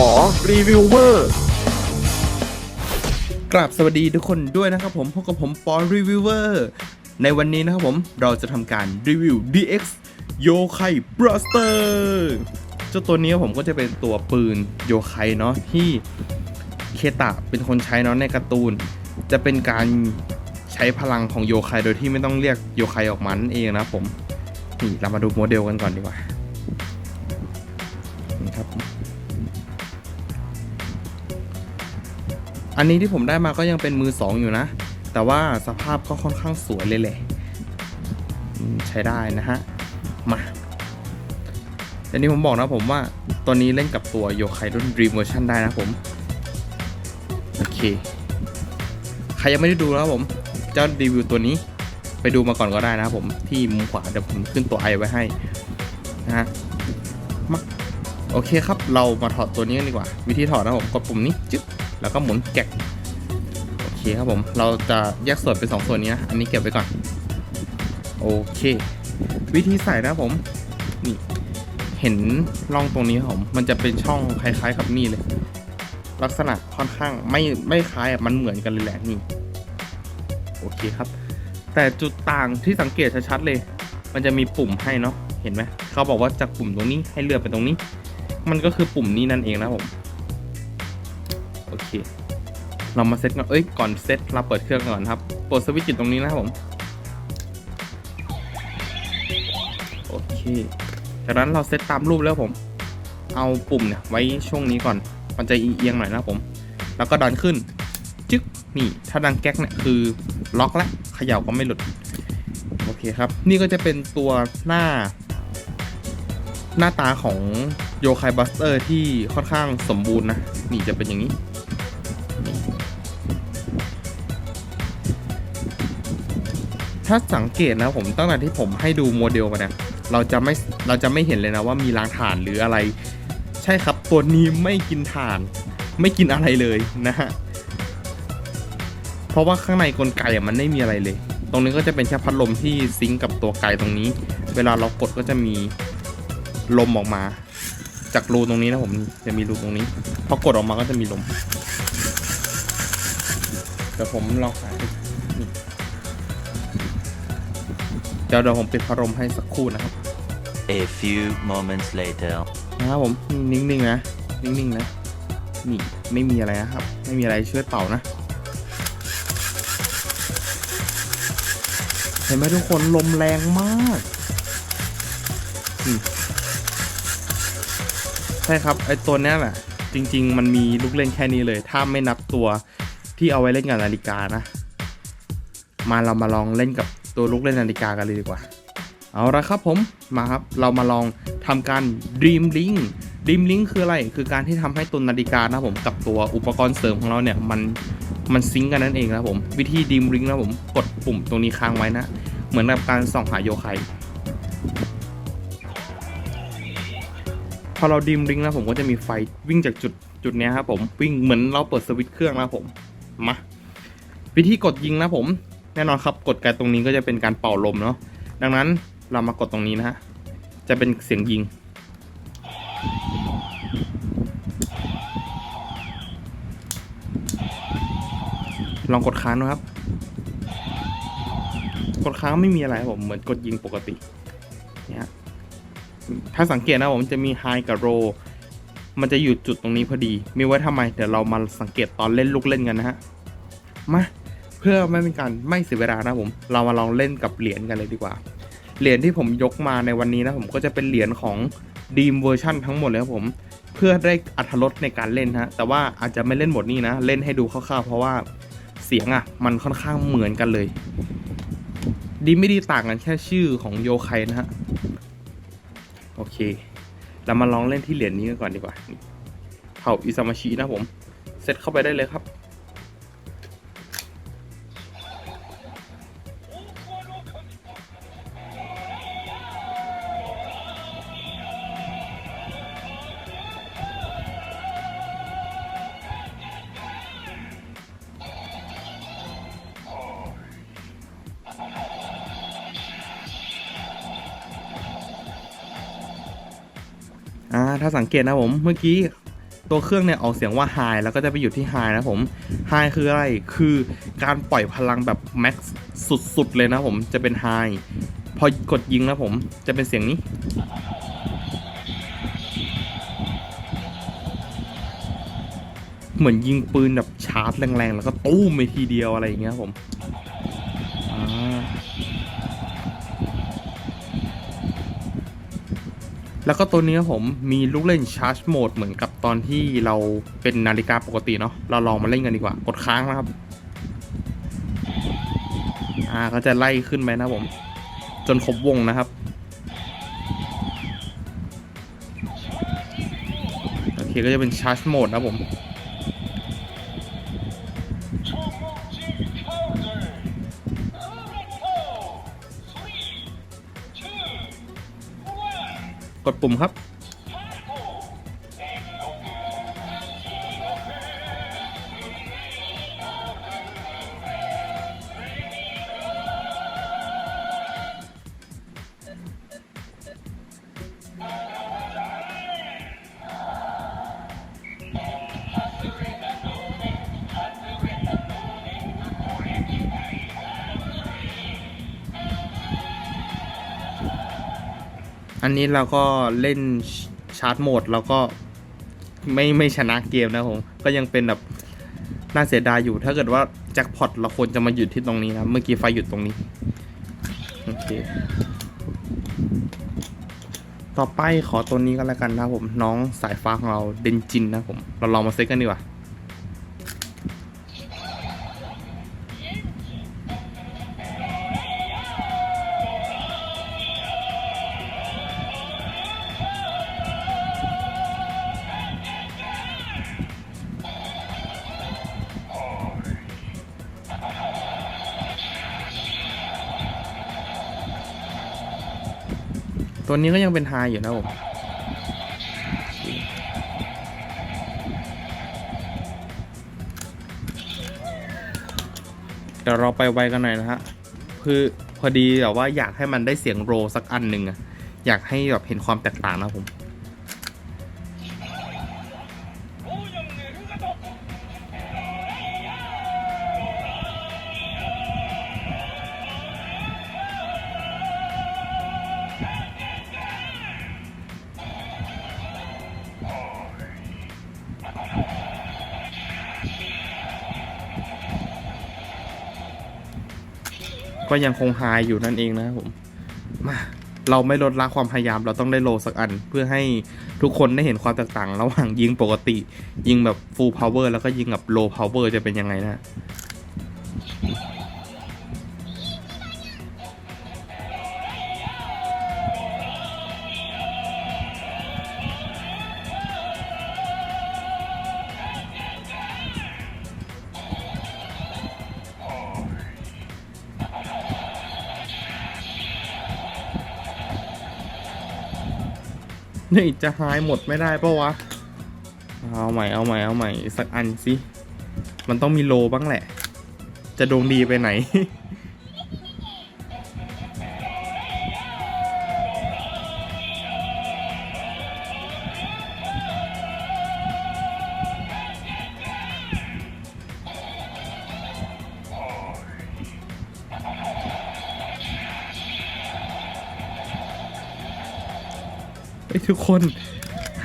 ฝอรีวิวเวอร์กราบสวัสดีทุกคนด้วยนะครับผมพบกับผมปอรีวิวเวอร์ในวันนี้นะครับผมเราจะทำการรีวิว DX โยไคบรัสเตอร์เจ้าตัวนี้ผมก็จะเป็นตัวปืนโยไคเนาะที่เคตะเป็นคนใช้เนาะในการ์ตูน จะเป็นการใช้พลังของโยไคโดยที่ไม่ต้องเรียกโยไคออกมานั่นเองนะผมนี่เรามาดูโมเดลกันก่อนดีกว่านี่ครับ อันนี้ที่ผมได้มาก็ยังเป็นมือสองอยู่นะ แต่ว่าสภาพก็ค่อนข้างสวยเลยแหละใช้ได้นะฮะ มาอันนี้ผมบอกนะผมว่าตัวนี้เล่นกับตัวโยไครุ่น Dream Version ได้นะผม โอเค ใครยังไม่ได้ดูนะครับผมเจ้ารีวิวตัวนี้ไปดูมาก่อนก็ได้นะผมที่มุมขวาเดี๋ยวผมขึ้นตัวไอไว้ให้นะฮะมาโอเคครับเรามาถอดตัวนี้กันดีกว่า วิธีถอดนะครับผมกดปุ่มนี้จึ๊บ แล้วก็หมุนแกะโอเคครับผมเราจะแยกส่วนเป็นสองส่วนนี้นะอันนี้เก็บไว้ก่อนโอเค วิธีใส่นะผมนี่เห็นร่องตรงนี้ผมมันจะเป็นช่องคล้ายๆกับนี่เลย ลักษณะค่อนข้างไม่ไม่คล้ายอะมันเหมือนกันเลยแหละนี่โอเคครับ แต่จุดต่างที่สังเกตชัดๆเลย มันจะมีปุ่มให้เนาะเห็นไหมเขาบอกว่าจากปุ่มตรงนี้ให้เลื่อนไปตรงนี้ มันก็คือปุ่มนี้นั่นเองนะผม เค เรามาเซตก่อนเอ้ยก่อนเซตเราเปิดเครื่องก่อนครับเปิดสวิตช์จุดตรงนี้นะครับผมโอเคจากนั้นเราเซตตามรูปแล้วผม เอาปุ่มเนี่ยไว้ช่วงนี้ก่อน มันจะเอียงหน่อยนะผม แล้วก็ดันขึ้น จึ๊กนี่ถ้าดังแก๊กเนี่ยคือล็อกแล้วเขย่าก็ไม่หลุด โอเคครับ นี่ก็จะเป็นตัวหน้า หน้าตาของโยคายบัสเตอร์ที่ค่อนข้างสมบูรณ์นะ นี่จะเป็นอย่างนี้ ถ้าสังเกตนะผมตั้งแต่ที่ผมให้ดูโมเดลมาเนี่ยเราจะไม่เราจะไม่เห็นเลยนะว่ามีรางถ่านหรืออะไร ใช่ครับตัวนี้ไม่กินถ่าน ไม่กินอะไรเลยนะฮะเพราะว่าข้างในกลไกอะมันไม่มีอะไรเลย ตรงนี้ก็จะเป็นแค่พัดลมที่ซิงกับตัวไกตรงนี้ เวลาเรากดก็จะมีลมออกมา จากรูตรงนี้นะผมจะมีรูตรงนี้พอกดออกมาก็จะมีลมเดี๋ยวผมลองสาย ดูนี่เดี๋ยวเดี๋ยวผมปิดพัดลมให้สักครู่นะครับ A few moments later. นะครับผมนิ่งๆนะ นิ่งๆนะ นี่ไม่มีอะไรนะครับ ไม่มีอะไรช่วยเป่านะ เห็นไหมทุกคนลมแรงมากอืมใช่ครับไอตัวเนี้ยแหละจริง ๆ มันมีลูกเล่นแค่นี้เลย ถ้าไม่นับตัวที่เอาไว้เล่นกับนาฬิกานะ มาเรามาลองเล่นกับ ตัวลูกเล่นนาฬิกากันเลยดีกว่า เอาละครับผมมาครับ เรามาลองทำการ Dream Link Dream Link คืออะไร คือการที่ทำให้ตัวนาฬิกานะผมกับตัวอุปกรณ์เสริมของเราเนี่ยมันมันซิงกันนั่นเองนะผม วิธี Dream Link นะผมกดปุ่มตรงนี้ค้างไว้นะ เหมือนกับการส่องหาโยไคพอเราดีมริงแล้วผมก็จะมีไฟวิ่งจากจุดจุดนี้ครับผมวิ่งเหมือนเราเปิดสวิตช์เครื่องนะผมมาวิธีกดยิงนะผม แน่นอนครับกดการตรงนี้ก็จะเป็นการเป่าลมเนาะดังนั้นเรามากดตรงนี้นะฮะจะเป็นเสียงยิง ลองกดค้างนะครับ กดค้างไม่มีอะไรครับผมเหมือนกดยิงปกติเนี่ยถ้าสังเกตนะผมจะมี High กับ Low มันจะอยู่จุดตรงนี้พอดี มีไว้ทำไม เดี๋ยวเรามาสังเกตตอนเล่นลูกเล่นกันนะฮะ มา พื่อไม่เป็นการไม่เสียเวลานะผม เรามาลองเล่นกับเหรียญกันเลยดีกว่า เหรียญที่ผมยกมาในวันนี้นะผมก็จะเป็นเหรียญของ Dream Version ทั้งหมดเลยครับผม เพื่อได้อัธรสในการเล่นฮะ แต่ว่าอาจจะไม่เล่นหมดนี่นะ เล่นให้ดูคร่าวๆ เพราะว่าเสียงอะมันค่อนข้างเหมือนกันเลย ดีไม่ดีต่างกันแค่ชื่อของโยไคนะฮะ โอเค เรามาลองเล่นที่เหรียญนี้กันก่อนดีกว่าเผ่าอิซามาชินะผม เซตเข้าไปได้เลยครับ ถ้าสังเกตนะผมเมื่อกี้ตัวเครื่องเนี่ยออกเสียงว่า high แล้วก็จะไปอยู่ที่ high นะผม high คืออะไร คือการปล่อยพลังแบบ max สุดๆ เลยนะผม จะเป็น high พอกดยิงนะผม จะเป็นเสียงนี้ เหมือนยิงปืนแบบชาร์จแรงๆ แล้วก็ตู้มไปทีเดียวอะไรอย่างเงี้ยผม แล้วก็ตัวนี้ผมมีลูกเล่นชาร์จโหมดเหมือนกับตอนที่เราเป็นนาฬิกาปกติเนาะเราลองมาเล่นกันดีกว่า กดค้างนะครับ อ่าก็จะไล่ขึ้นไปนะผม จนครบวงนะครับโอเคก็จะเป็นชาร์จโหมดนะผม กดปุ่มครับ อันนี้เราก็เล่นชาร์จโหมดแล้วก็ไม่ไม่ชนะเกมนะผมก็ยังเป็นแบบน่าเสียดายอยู่ ถ้าเกิดว่าแจ็คพอตเราควรจะมาหยุดที่ตรงนี้นะเมื่อกี้ไฟหยุดตรงนี้โอเคต่อไปขอตัวนี้ก็แล้วกันนะผมน้องสายฟ้าของเราเดนจินนะผม เราลองมาเซตกันดีกว่า ตัวนี้ก็ยังเป็นไฮอยู่นะผมเดี๋ยวเราไปไวกันหน่อยนะฮะคือพอดีแบบว่าอยากให้มันได้เสียงโรสักอันหนึ่งอะอยากให้แบบเห็นความแตกต่างนะผม ก็ยังคงไฮอยู่นั่นเองนะครับผมมาเราไม่ลดละความพยายามเราต้องได้โลสักอัน เพื่อให้ทุกคนได้เห็นความแตกต่าง ระหว่างยิงปกติ ยิงแบบ full power แล้วก็ยิงแบบ low power จะเป็นยังไงนะ นี่จะหายหมดไม่ได้ปะวะ เอาใหม่เอาใหม่เอาใหม่สักอันสิ มันต้องมีโลบ้างแหละ จะดวงดีไปไหน ไอ้ทุกคน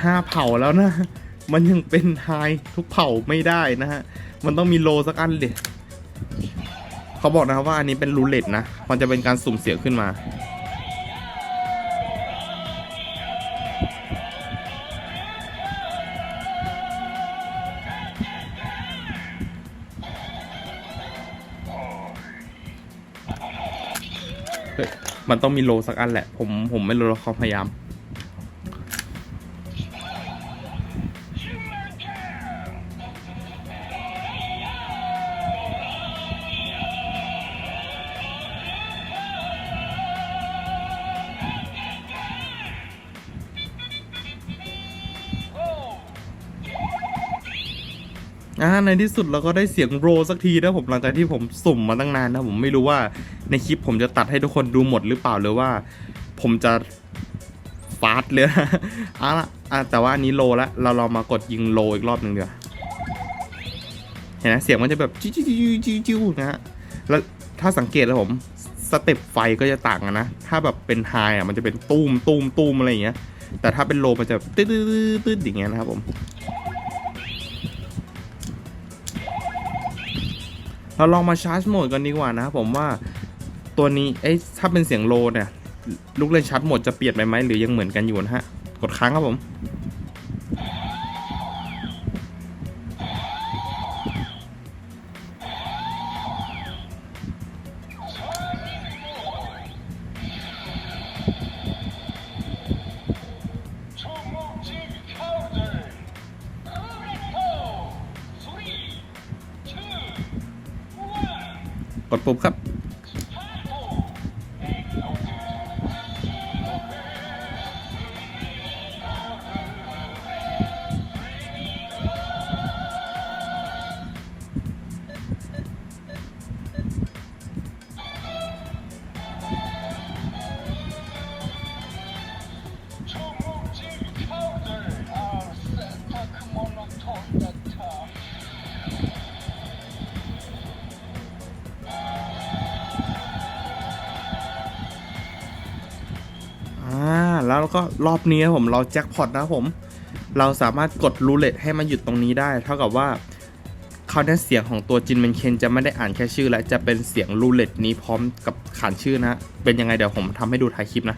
ห้าเผ่าแล้วนะ มันยังเป็นไฮทุกเผ่าไม่ได้นะฮะ มันต้องมีโลสักอันเลยเขาบอกนะครับว่าอันนี้เป็นรูเล็ตนะ มันจะเป็นการสุ่มเสียงขึ้นมาเฮ้ยมันต้องมีโลสักอันแหละ ผมผมไม่รู้แล้วควาพยายาม ในที่สุดเราก็ได้เสียงโรสักทีนะผมหลังจากที่ผมสุ่มมาตั้งนานนะผมไม่รู้ว่าในคลิปผมจะตัดให้ทุกคนดูหมดหรือเปล่าหรือว่า ผมจะฟาดเลยนะเอาละอะแต่ว่าอันนี้โลละเราลองมากดยิงโลอีกรอบหนึ่งเดียวเห็นไหมเสียงมันจะแบบจิ้วจิ้วจิ้วจิ้วจิ้วนะฮะแล้วถ้าสังเกตแล้วผมสเต็ปไฟก็จะต่างกันนะ ถ้าแบบเป็นไฮอะมันจะเป็นตูมตูมตูมอะไรอย่างเงี้ย แต่ถ้าเป็นโลมันจะตืดตืดตืดตืดอย่างเงี้ยนะครับผม เราลองมาชาร์จโหมดกันดีกว่านะครับผมว่าตัวนี้เอ้ยถ้าเป็นเสียงโลเนี่ยลูกเล่นชาร์จโหมดจะเปลี่ยนไปไหมหรือยังเหมือนกันอยู่นะฮะ กดค้างครับผม แล้วก็รอบนี้ผมเราแจ็คพอตนะผม เราสามารถกดรูเล็ตให้มันหยุดตรงนี้ได้ เท่ากับว่าคราวนี้เสียงของตัวจินเมนเคนจะไม่ได้อ่านแค่ชื่อ แล้วจะเป็นเสียงรูเล็ตนี้พร้อมกับขานชื่อนะ เป็นยังไงเดี๋ยวผมทำให้ดูท้ายคลิปนะ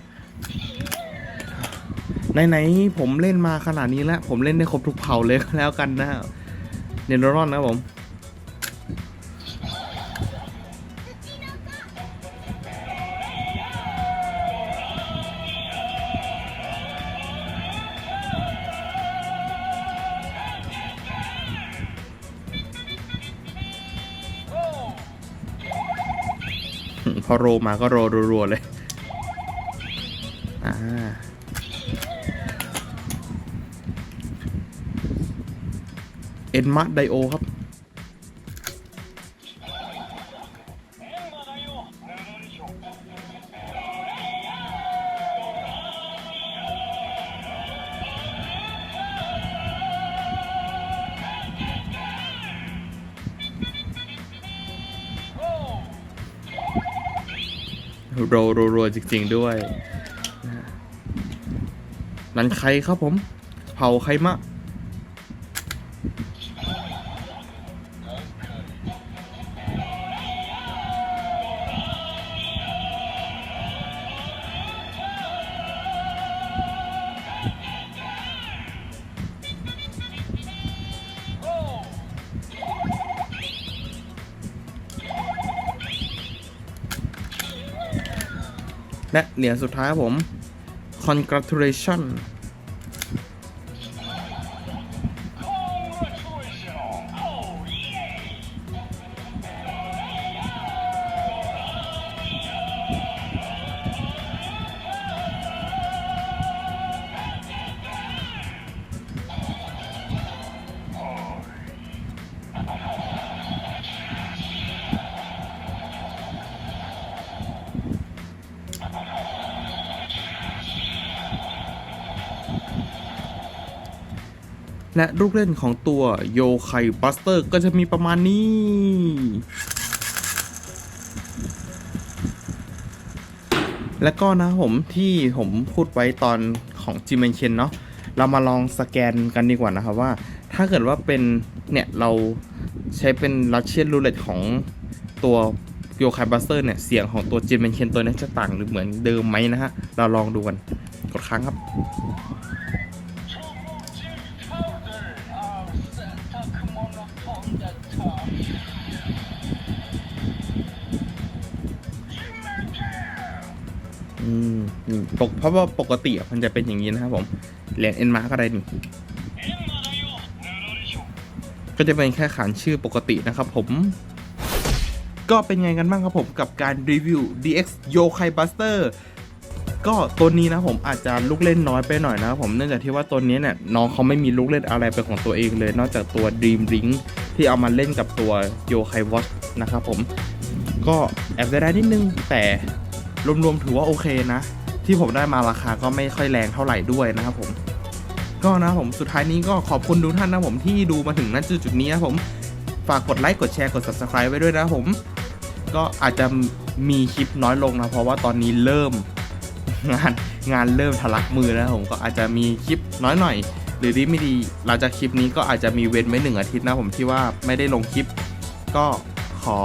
ไหนๆผมเล่นมาขนาดนี้แล้ว ผมเล่นได้ครบทุกเผ่าเลยแล้วกันนะเนโรอนนะผม พอโรมาก็โรรัวๆเลยอ่าเอ็นมัดไดโอครับ โรรัวๆจริง ๆ ด้วยนะฮะนันใครครับผม เผาใครมะ และเหรียญสุดท้ายผม congratulation และลูกเล่นของตัวโยไคบัสเตอร์ก็จะมีประมาณนี้ แล้วก็นะผมที่ผมพูดไว้ตอนของจิมเมนเคนเนาะเรามาลองสแกนกันดีกว่านะครับว่า ถ้าเกิดว่าเป็นเนี่ยเราใช้เป็นรัสเชียนรูเล็ตของตัวโยไคบัสเตอร์เนี่ย เสียงของตัวจิมเมนเคนตัวนี้จะต่างหรือเหมือนเดิมไหมนะฮะ เราลองดูกัน กดค้างครับ อืมปกเพราะว่าปกติอะมันจะเป็นอย่างนี้นะครับผม เหรียญเอ็นมาร์ก็ได้นี่ ก็จะเป็นแค่ขานชื่อปกตินะครับผม ก็เป็นไงกันบ้างครับผมกับการรีวิว DX Yokai Buster ก็ตัวนี้นะผมอาจจะลูกเล่นน้อยไปหน่อยนะครับผมเนื่องจากที่ว่าตัวนี้เนี่ยน้องเขาไม่มีลูกเล่นอะไรเป็นของตัวเองเลย นอกจากตัว Dream Ring ที่เอามาเล่นกับตัว Yokai Watch นะครับผมก็แอบได้นิดนึงแต่ รวมๆถือว่าโอเคนะ ที่ผมได้มาราคาก็ไม่ค่อยแรงเท่าไหร่ด้วยนะครับผม ก็นะผมสุดท้ายนี้ก็ขอบคุณทุกท่านนะผมที่ดูมาถึงณจุดจุดนี้นะผมฝากกดไลค์กดแชร์กด subscribe ไว้ด้วยนะผม ก็อาจจะมีคลิปน้อยลงนะเพราะว่าตอนนี้เริ่มงานงานเริ่มทะลักมือแล้วผมก็อาจจะมีคลิปน้อยหน่อย หรือดีไม่ดีหลังจากคลิปนี้ก็อาจจะมีเว้นไว้หนึ่งอาทิตย์นะผมที่ว่าไม่ได้ลงคลิป ก็ขอ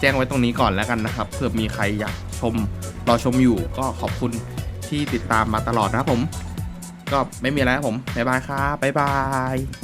แจ้งไว้ตรงนี้ก่อนแล้วกันนะครับเผื่อมีใครอยากชม รอชมอยู่ก็ขอบคุณที่ติดตามมาตลอดนะครับผม ก็ไม่มีอะไรครับผมบ๊ายบายครับบ๊ายบาย